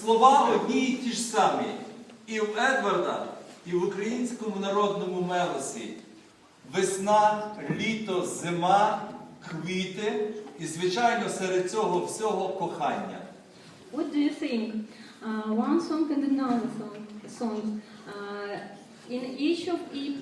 Слова одні й ті ж самі і в Едварда, і в українському народному мелосі. Весна, літо, зима, квіти і, звичайно, серед цього всього кохання. What do you think? Uh, one song and another song. song. Uh, in each of it,